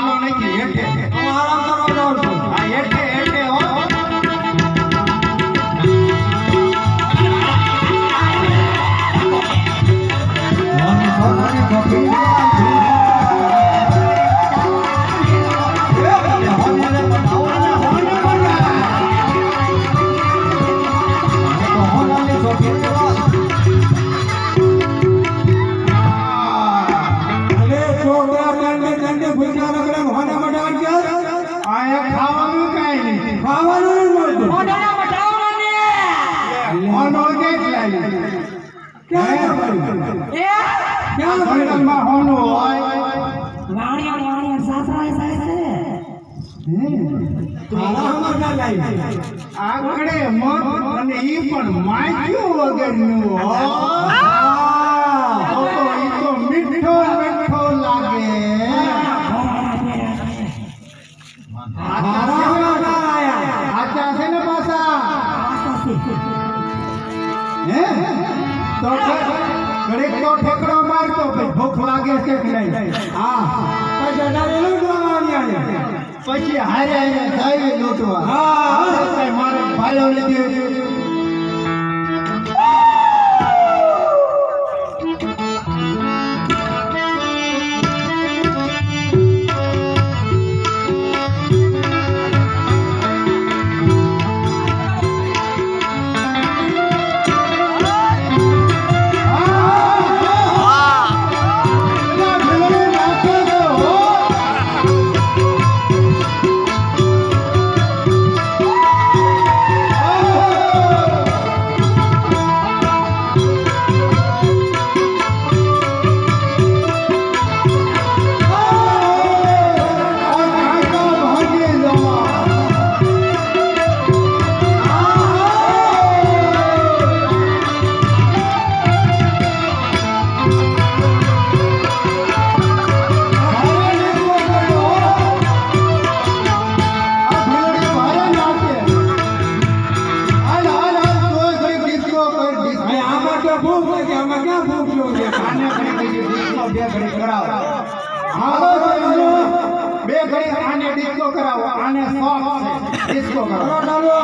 હાથલો નથી હેઠે હું આરામ કરવા જાઉં છું આ હેઠે હેઠે હો અરે છોકરા ક્યાં મળ્યું ક્યાં મળ્યું જંગલમાં હોનું હોય લાયા આચા છે ને પાછા તો ઘડીક તો ઠેકડો મારતો ભૂખ લાગે છે કે નહીં? હા. પછી લાવવાની આને. પછી હારે હારે જાય લૂંટવા. હા. મારે ભાઈઓ લીધી. ભૂખ લાગી, અમે ક્યાં ભૂખ જોવે? બે ઘડી આને ડિસ્કો કરાવો. આને ડિસ્કો કરાવો.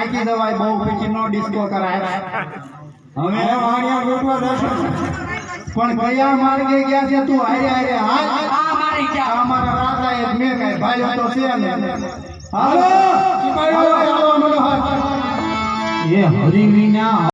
થાકી જવાય બહુ પછી નો ડિસ્કો કરાય. હવે વાણિયા ગોઠવા જશે. પણ કયા માર્ગે ગયા છે તું? હારે હારે હાલ. આ મારા રાજા એ મેં કઈ ભાઈ તો છે ને હાલો, હાલો, હાલો, હાલો, હાલો. એ હરિમીના